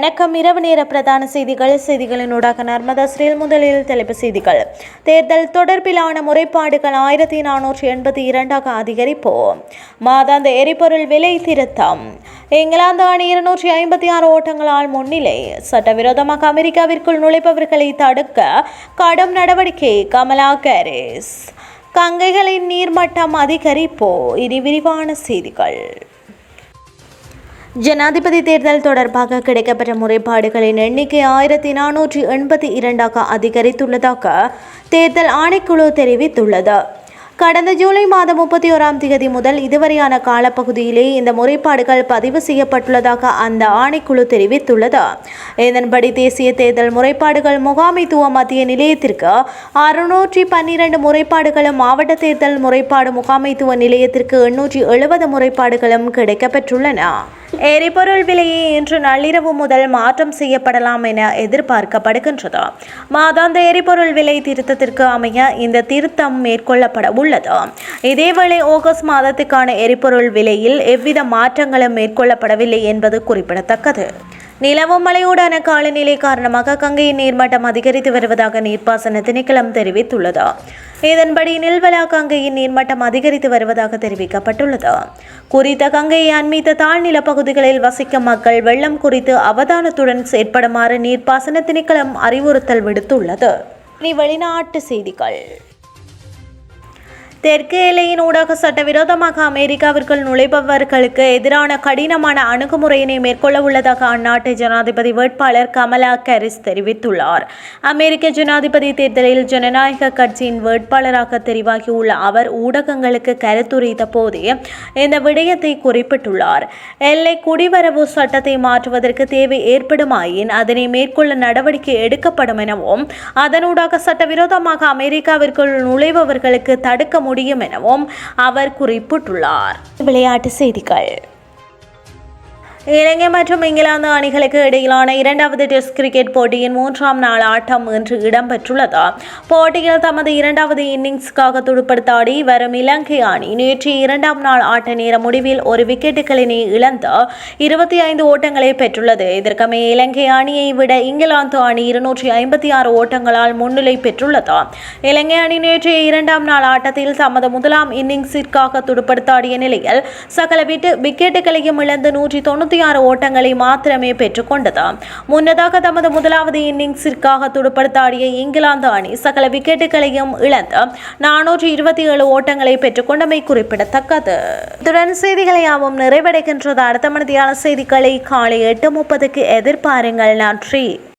வணக்கம். இரவு நேர பிரதான செய்திகள். செய்திகளினூடாக நர்மதா ஸ்ரீல் முதலில் தலைப்பு செய்திகள். தேர்தல் தொடர்பிலான முறைப்பாடுகள் ஆயிரத்தி நானூற்றி எண்பத்தி இரண்டாக அதிகரிப்பு மாதாந்த எரிபொருள் விலை திருத்தம். இங்கிலாந்து அணி இருநூற்றி ஐம்பத்தி ஆறு ஓட்டங்களால் முன்னிலை. சட்டவிரோதமாக அமெரிக்காவிற்குள் நுழைப்பவர்களை தடுக்க கடும் நடவடிக்கை கமலா கேரிஸ் கங்கைகளின் நீர்மட்டம் அதிகரிப்போ இனி விரிவான செய்திகள். ஜனாதிபதி தேர்தல் தொடர்பாக கிடைக்கப்பெற்ற முறைப்பாடுகளின் எண்ணிக்கை ஆயிரத்தி நானூற்றி எண்பத்தி இரண்டாக அதிகரித்துள்ளதாக தேர்தல் ஆணைக்குழு தெரிவித்துள்ளது. கடந்த ஜூலை மாதம் முப்பத்தி ஓராம் தேதி முதல் இதுவரையான காலப்பகுதியிலே இந்த முறைப்பாடுகள் பதிவு செய்யப்பட்டுள்ளதாக அந்த ஆணைக்குழு தெரிவித்துள்ளது. இதன்படி தேசிய தேர்தல் முறைப்பாடுகள் முகாமைத்துவ மத்திய நிலையத்திற்கு அறுநூற்றி பன்னிரண்டு முறைப்பாடுகளும் மாவட்ட தேர்தல் முறைப்பாடு முகாமைத்துவ நிலையத்திற்கு எண்ணூற்றி எழுபது முறைப்பாடுகளும் கிடைக்கப்பெற்றுள்ளன. எரிபொருள் விலையை இன்று நள்ளிரவு முதல் மாற்றம் செய்யப்படலாம் என எதிர்பார்க்கப்படுகின்றது. மாதாந்த எரிபொருள் விலை திருத்தத்திற்கு அமைய இந்த திருத்தம் மேற்கொள்ளப்பட உள்ளது. இதேவேளை ஆகஸ்ட் மாதத்துக்கான எரிபொருள் விலையில் எவ்வித மாற்றங்களும் மேற்கொள்ளப்படவில்லை என்பது குறிப்பிடத்தக்கது. நிலவும் மழையூடான காலநிலை காரணமாக கங்கையின் நீர்மட்டம் அதிகரித்து வருவதாக நீர்ப்பாசன திணைக்களம் தெரிவித்துள்ளது. இதன்படி நில்வலா கங்கையின் நீர்மட்டம் அதிகரித்து வருவதாக தெரிவிக்கப்பட்டுள்ளது. குறித்த கங்கையை அண்மித்த தாழ்நில பகுதிகளில் வசிக்கும் மக்கள் வெள்ளம் குறித்து அவதானத்துடன் செயற்படுமாறு நீர்ப்பாசன திணைக்களம் அறிவுறுத்தல் விடுத்துள்ளது. இனி வெளிநாட்டு செய்திகள். தெற்கு எல்லையின் ஊடாக சட்டவிரோதமாக அமெரிக்காவிற்குள் நுழைபவர்களுக்கு எதிரான கடினமான அணுகுமுறையினை மேற்கொள்ள உள்ளதாக அந்நாட்டு ஜனாதிபதி வேட்பாளர் கமலா ஹாரிஸ் தெரிவித்துள்ளார். அமெரிக்க ஜனாதிபதி தேர்தலில் ஜனநாயக கட்சியின் வேட்பாளராக தெரிவாகியுள்ள அவர் ஊடகங்களுக்கு கருத்துரைத்த போதே இந்த விடயத்தை குறிப்பிட்டுள்ளார். எல்லை குடிவரவு சட்டத்தை மாற்றுவதற்கு தேவை ஏற்படுமாயின் அதனை மேற்கொள்ள நடவடிக்கை எடுக்கப்படும் எனவும் அதனூடாக சட்டவிரோதமாக அமெரிக்காவிற்குள் நுழைபவர்களுக்கு தடுக்க முடியும் எனவும் அவர் குறிப்பிட்டுள்ளார். விளையாட்டு செய்திகள். இலங்கை மற்றும் இங்கிலாந்து அணிகளுக்கு இடையிலான இரண்டாவது டெஸ்ட் கிரிக்கெட் போட்டியின் மூன்றாம் நாள் ஆட்டம் இன்று இடம்பெற்றுள்ளது. போட்டியில் தமது இரண்டாவது இன்னிங்ஸுக்காக துடுப்படுத்தாடி வரும் இலங்கை அணி நேற்று இரண்டாம் நாள் ஆட்ட நேர முடிவில் ஒரு விக்கெட்டுகளினை இழந்து இருபத்தி ஐந்து ஓட்டங்களை பெற்றுள்ளது. இதற்கமே இலங்கை அணியை விட இங்கிலாந்து அணி இருநூற்றி ஐம்பத்தி ஆறு ஓட்டங்களால் முன்னிலை பெற்றுள்ளது. இலங்கை அணி நேற்றைய இரண்டாம் நாள் ஆட்டத்தில் தமது முதலாம் இன்னிங்ஸிற்காக துடுப்படுத்தாடிய நிலையில் சகல விட்டு விக்கெட்டுகளையும் இழந்து நூற்றி தொண்ணூற்றி ஆறு ஓட்டங்களை மாத்திரமே பெற்றுக்கொண்டது முன்னதாக தமது முதலாவது இன்னிங்ஸிற்காக துடுப்படுத்தாடிய இங்கிலாந்து அணி சகல விக்கெட்டுகளையும் இழந்து நானூற்றி இருபத்தி ஏழு ஓட்டங்களை பெற்றுக்கொண்டமை குறிப்பிடத்தக்கது. இத்துடன் செய்திகளை யாவும் நிறைவடைகின்றது. அடுத்த மனதியான செய்திகளை காலை எட்டு முப்பதுக்கு எதிர்பாருங்கள். நன்றி.